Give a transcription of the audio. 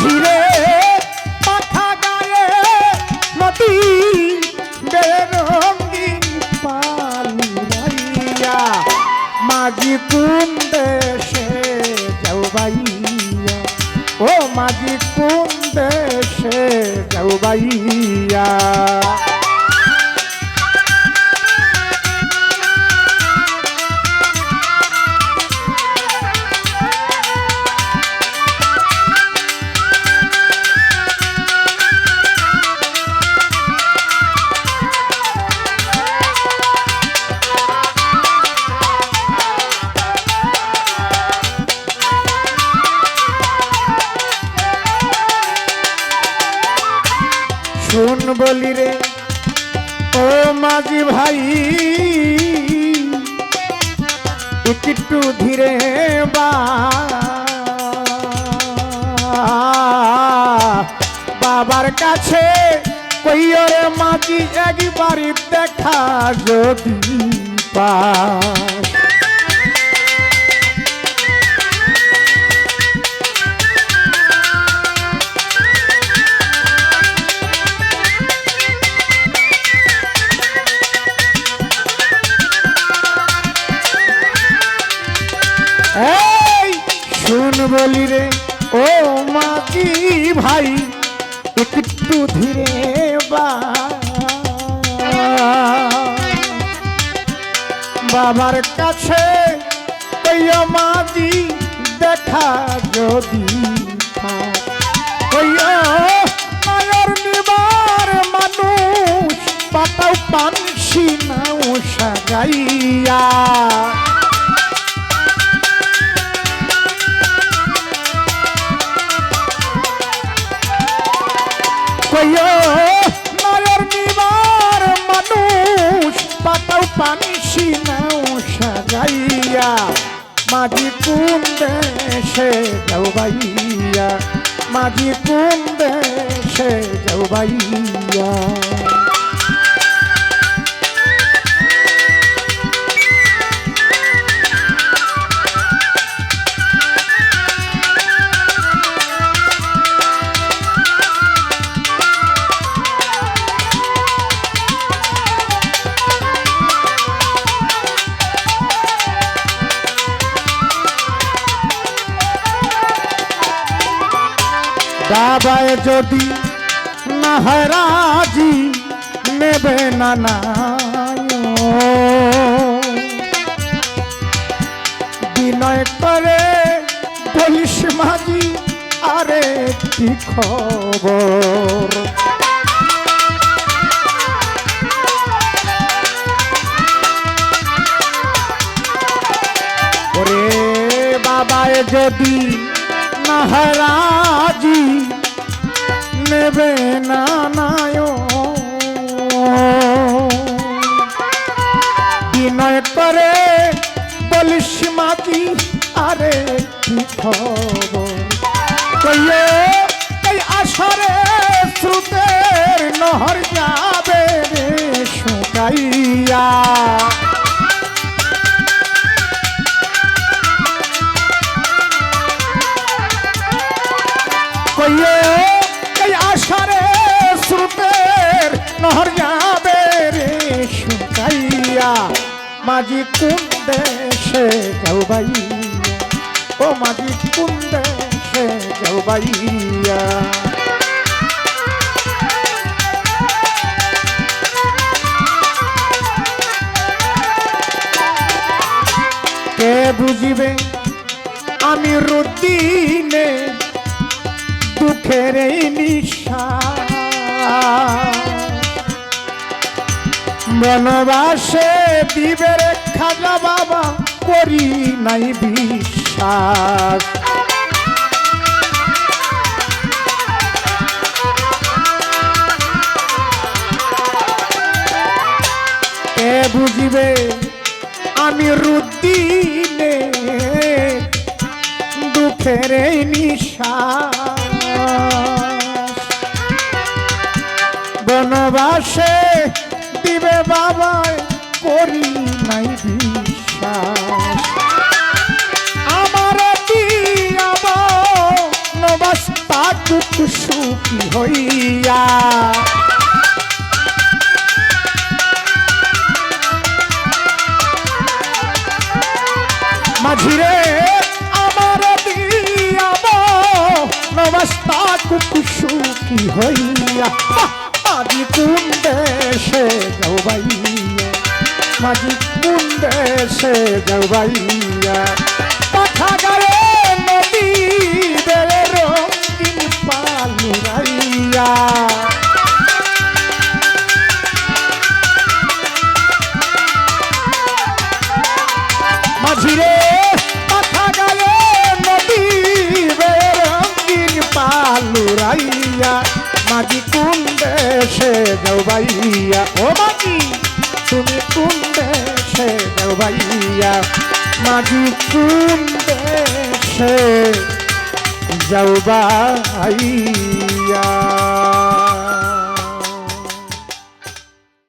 মাঝিরে শুন বলি রে, ও মাঝি ভাই, একটু ধীরে বা। বাবার কাছে কইরে মাঝি, একবারই দেখা যদি পা এই, শুন বলি রে, ও মাঝি ভাই? একটু ধীরে বাবার কাছে কইয়া দেখা যদি মায়ের নিবার মানুষ, পাতাও পানসি নাও সাজাইয়া। কইও মায়ের নিবার মানুষ, পাতাও পানি সিনাও সাজাইয়া, মাঝি কোন দেশে যাও বাইয়া মাঝি কোন দেশে যাও বাইয়া বাবায় যদি না হয় রাজি নেবে না বিনয় করে বলিস মাঝি আরে কি খবর? যদি নেবে না নায়। বিনয় করে বলিস মাতি আরে কি খবর? কইয়ে, এই আসরে শ্রুতের নহর যাবে রে শুকাইয়া। মাঝি কোন দেশে যাও ও মাঝি কোন দেশে যাও বাইয়া কে বুঝিবে আমি রুদিনে দুঃখের নিশা? বনবাসে দিবের খাজা বাবা করি নাই বিশ্বাস। বুঝিবে আমি রুদিনে দুঃখের নিশা বনবাসে বাবায় করি নাই বিশ্বাস। আমার নবাস তাকুক সুখী হইয়া। মাঝিরে, আমার দিয়াব নমস্তা কুকু সুখী হইয়া। মাঝি কোন দেশে যাইয়া মাঝি কোন দেশে যাইয়া কথা গায়ে যাইয়া মাঝি কোন দেশে যাইয়া